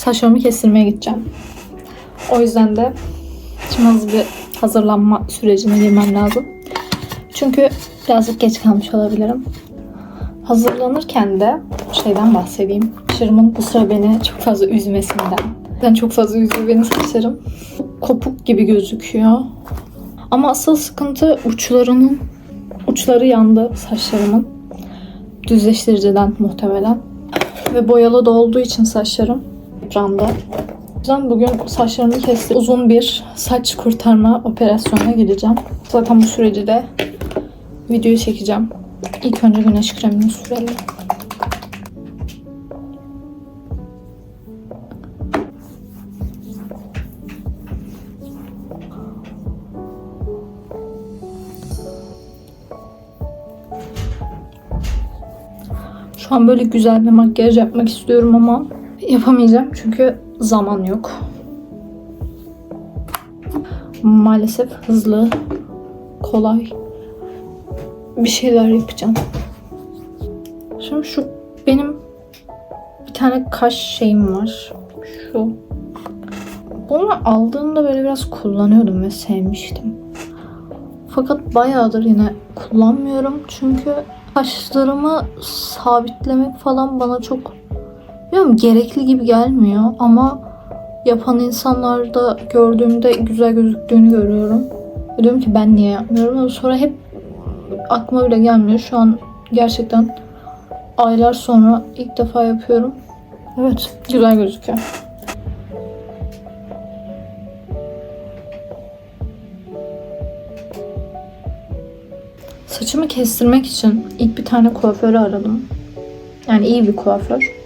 saçlarımı kestirmeye gideceğim. O yüzden de şimdi hızlı bir hazırlanma sürecine girmem lazım. Çünkü birazcık geç kalmış olabilirim. Hazırlanırken de şeyden bahsedeyim. Saçlarımın bu sıra beni çok fazla üzmesinden. Ben çok fazla üzüyor benim saçlarım. Kopuk gibi gözüküyor. Ama asıl sıkıntı uçlarının uçları yandı saçlarımın. Düzleştiriciden muhtemelen. Ve boyalı da olduğu için saçlarım O yüzden bugün saçlarımı kestim. Uzun bir saç kurtarma operasyonuna gireceğim. Zaten bu süreci de videoyu çekeceğim. İlk önce güneş kremini sürelim. Şu an böyle güzel bir makyaj yapmak istiyorum ama yapamayacağım çünkü zaman yok. Maalesef hızlı, kolay bir şeyler yapacağım. Şimdi şu benim bir tane kaş şeyim var. Şu. Bunu aldığımda böyle biraz kullanıyordum ve sevmiştim. Fakat bayağıdır yine kullanmıyorum çünkü kaşlarımı sabitlemek falan bana çok bilmiyorum gerekli gibi gelmiyor ama yapan insanlarda gördüğümde güzel gözüktüğünü görüyorum. Diyorum ki ben niye yapmıyorum ama sonra hep aklıma bile gelmiyor. Şu an gerçekten aylar sonra ilk defa yapıyorum. Evet güzel gözüküyor. Saçımı kestirmek için ilk bir tane kuaförü aradım. Yani iyi bir kuaför.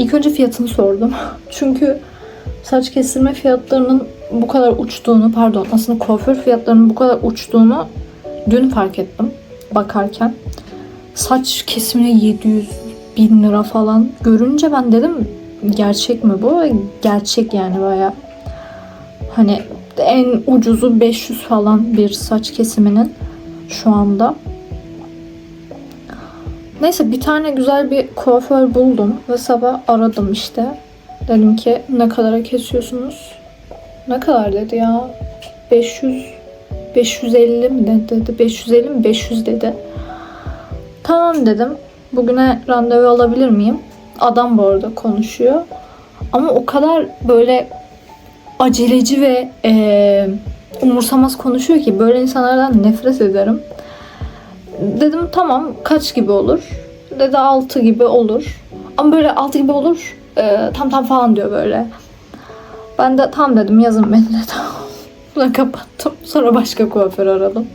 İlk önce fiyatını sordum. Çünkü saç kestirme fiyatlarının bu kadar uçtuğunu, pardon aslında kuaför fiyatlarının bu kadar uçtuğunu dün fark ettim bakarken. Saç kesimine 700 bin lira falan görünce ben dedim gerçek mi bu? Gerçek yani baya. Hani en ucuzu 500 falan bir saç kesiminin şu anda. Neyse bir tane güzel bir kuaför buldum ve sabah aradım işte. Dedim ki ne kadara kesiyorsunuz? Ne kadar dedi ya? 500 550 mi dedi? 550 mi? 500 dedi. Tamam dedim. Bugüne randevu alabilir miyim? Adam bu arada konuşuyor. Ama o kadar böyle aceleci ve e, umursamaz konuşuyor ki böyle insanlardan nefret ederim. Dedim tamam kaç gibi olur? Dedi 6 gibi olur. Ama böyle 6 gibi olur. E, tam tam falan diyor böyle. Ben de tam dedim yazın beni de tamam. Sonra kapattım. Sonra başka kuaför aradım.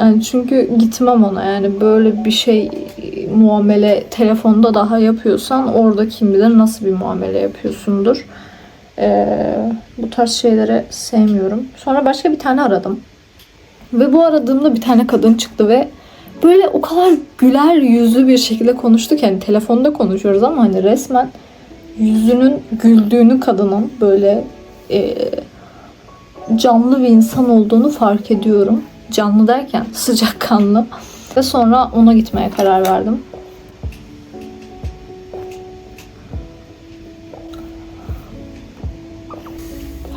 Yani çünkü gitmem ona yani böyle bir şey muamele telefonda daha yapıyorsan orada kim bilir nasıl bir muamele yapıyorsundur. Ee, bu tarz şeyleri sevmiyorum. Sonra başka bir tane aradım. Ve bu aradığımda bir tane kadın çıktı ve böyle o kadar güler yüzlü bir şekilde konuştuk yani telefonda konuşuyoruz ama hani resmen yüzünün güldüğünü kadının böyle e, canlı bir insan olduğunu fark ediyorum. Canlı derken sıcakkanlı. Ve sonra ona gitmeye karar verdim.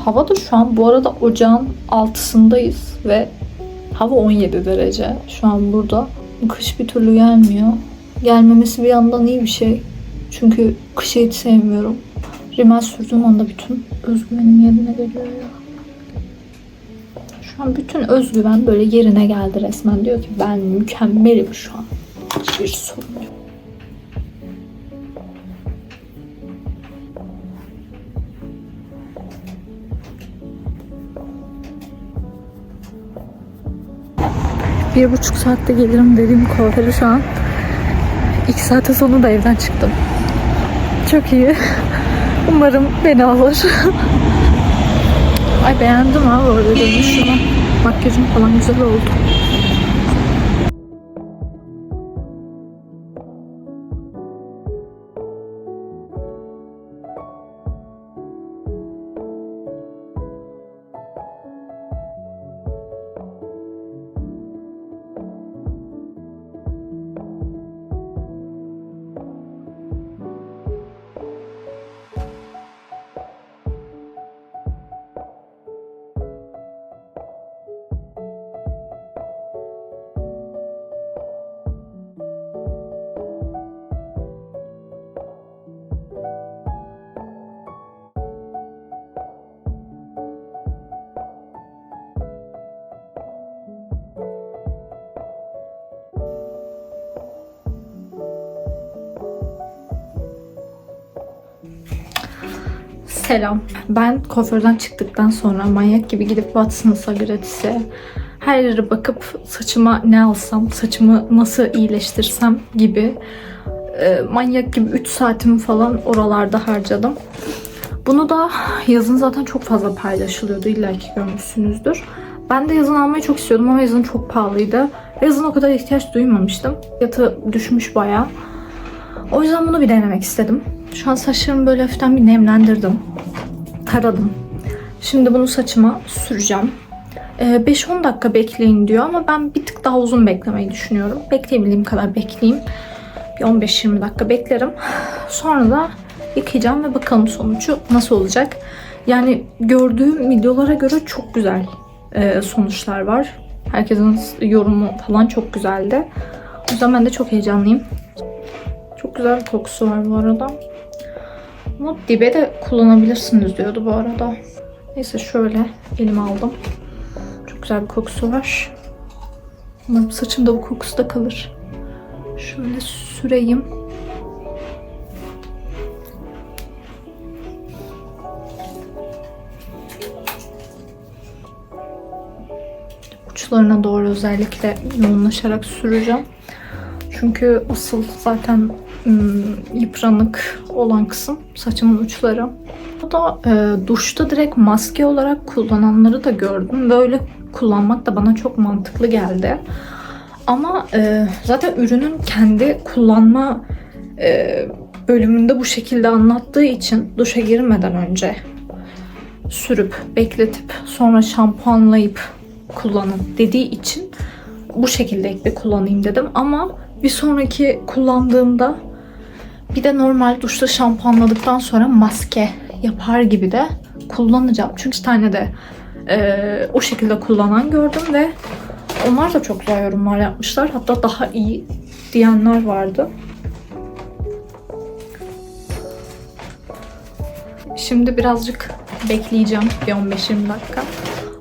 Hava da şu an bu arada ocağın altısındayız ve hava 17 derece şu an burada. Bu kış bir türlü gelmiyor. Gelmemesi bir yandan iyi bir şey. Çünkü kışı hiç sevmiyorum. Rimel sürdüğüm anda bütün özgüvenim yerine geliyor. Şu an bütün özgüven böyle yerine geldi resmen. Diyor ki ben mükemmelim şu an. Hiçbir sorun Bir buçuk saatte gelirim dediğim kuaföre şu an iki saate sonra da evden çıktım. Çok iyi. Umarım beni alır. Ay beğendim ha bu arada dönüşümü. Makyajım falan güzel oldu. Selam. Ben kuaförden çıktıktan sonra manyak gibi gidip Watson's'a, gratis'e her yere bakıp saçıma ne alsam, saçımı nasıl iyileştirsem gibi e, manyak gibi 3 saatimi falan oralarda harcadım. Bunu da yazın zaten çok fazla paylaşılıyordu. İlla ki görmüşsünüzdür. Ben de yazın almayı çok istiyordum ama yazın çok pahalıydı. Yazın o kadar ihtiyaç duymamıştım. Fiyatı düşmüş bayağı. O yüzden bunu bir denemek istedim. Şu an saçlarımı böyle hafiften bir nemlendirdim. Taradım. Şimdi bunu saçıma süreceğim. Ee, 5-10 dakika bekleyin diyor ama ben bir tık daha uzun beklemeyi düşünüyorum. Bekleyebildiğim kadar bekleyeyim. Bir 15-20 dakika beklerim. Sonra da yıkayacağım ve bakalım sonucu nasıl olacak. Yani gördüğüm videolara göre çok güzel e, sonuçlar var. Herkesin yorumu falan çok güzeldi. O yüzden ben de çok heyecanlıyım. Çok güzel bir kokusu var bu arada. Ama dibe de kullanabilirsiniz diyordu bu arada. Neyse şöyle elime aldım. Çok güzel bir kokusu var. Umarım saçımda bu kokusu da kalır. Şöyle süreyim. Uçlarına doğru özellikle yoğunlaşarak süreceğim. Çünkü asıl zaten yıpranık olan kısım saçımın uçları. Bu da e, duşta direkt maske olarak kullananları da gördüm. Böyle kullanmak da bana çok mantıklı geldi. Ama e, zaten ürünün kendi kullanma e, bölümünde bu şekilde anlattığı için duşa girmeden önce sürüp, bekletip, sonra şampuanlayıp kullanın dediği için bu şekilde bir kullanayım dedim. Ama bir sonraki kullandığımda bir de normal duşta şampuanladıktan sonra maske yapar gibi de kullanacağım. Çünkü bir tane de e, o şekilde kullanan gördüm ve onlar da çok güzel yorumlar yapmışlar. Hatta daha iyi diyenler vardı. Şimdi birazcık bekleyeceğim bir 15-20 dakika.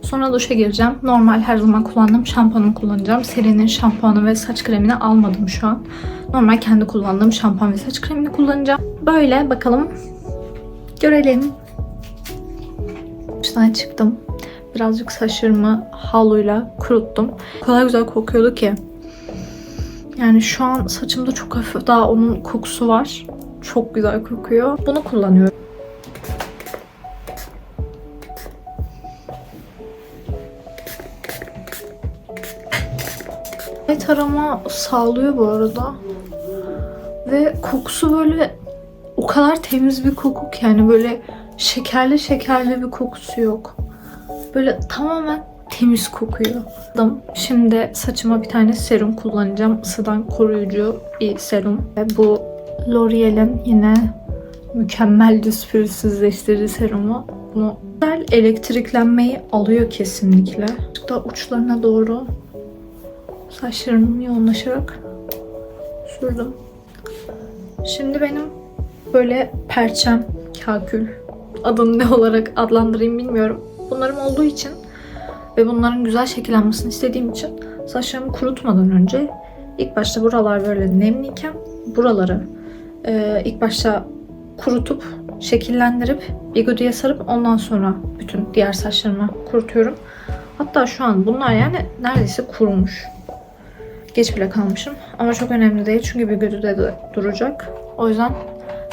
Sonra duşa gireceğim. Normal her zaman kullandığım şampuanımı kullanacağım. Serinin şampuanı ve saç kremini almadım şu an. Normal kendi kullandığım şampuan ve saç kremini kullanacağım. Böyle bakalım. Görelim. Duştan çıktım. Birazcık saçlarımı haluyla kuruttum. O kadar güzel kokuyordu ki. Yani şu an saçımda çok hafif daha onun kokusu var. Çok güzel kokuyor. Bunu kullanıyorum. Ve tarama sağlıyor bu arada. Ve kokusu böyle o kadar temiz bir koku ki yani böyle şekerli şekerli bir kokusu yok. Böyle tamamen temiz kokuyor. Şimdi saçıma bir tane serum kullanacağım. Isıdan koruyucu bir serum. Ve bu L'Oreal'in yine mükemmel düz pürüzsüzleştirici serumu. Bunu güzel elektriklenmeyi alıyor kesinlikle. Da uçlarına doğru saçlarımı yoğunlaşarak sürdüm. Şimdi benim böyle perçem, kakül adını ne olarak adlandırayım bilmiyorum. Bunlarım olduğu için ve bunların güzel şekillenmesini istediğim için saçlarımı kurutmadan önce ilk başta buralar böyle nemliyken buraları e, ilk başta kurutup şekillendirip bigudiye sarıp ondan sonra bütün diğer saçlarımı kurutuyorum. Hatta şu an bunlar yani neredeyse kurumuş. Geç bile kalmışım. Ama çok önemli değil çünkü bigudi'de de duracak. O yüzden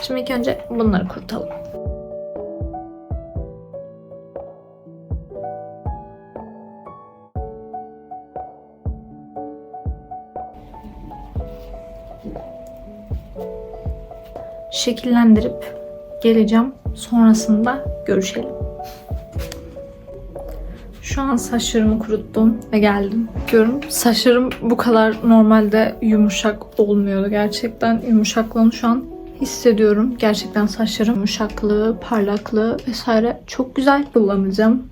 şimdi ilk önce bunları kurutalım. şekillendirip geleceğim. Sonrasında görüşelim. Şu an saçlarımı kuruttum ve geldim. Diyorum saçlarım bu kadar normalde yumuşak olmuyordu. Gerçekten yumuşaklığını şu an hissediyorum. Gerçekten saçlarım yumuşaklığı, parlaklığı vesaire çok güzel kullanacağım.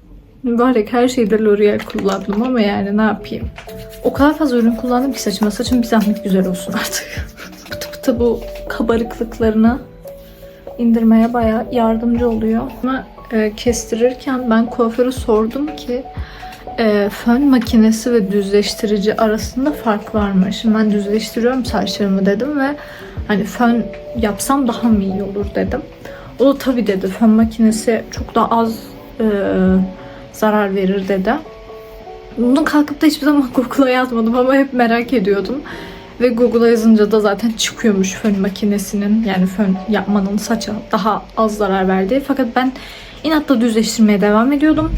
Mübarek her şeyde L'Oreal kullandım ama yani ne yapayım. O kadar fazla ürün kullandım ki saçıma. Saçım bir zahmet güzel olsun artık. pıtı pıtı bu kabarıklıklarını indirmeye bayağı yardımcı oluyor. Ama e, kestirirken ben kuaföre sordum ki e, fön makinesi ve düzleştirici arasında fark var mı? Şimdi ben düzleştiriyorum saçlarımı dedim ve hani fön yapsam daha mı iyi olur dedim. O da tabii dedi fön makinesi çok daha az e, zarar verir dedi. Bunu kalkıp da hiçbir zaman Google'a yazmadım ama hep merak ediyordum. Ve Google'a yazınca da zaten çıkıyormuş fön makinesinin yani fön yapmanın saça daha az zarar verdiği. Fakat ben inatla düzleştirmeye devam ediyordum.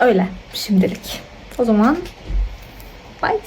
Öyle şimdilik. O zaman bye.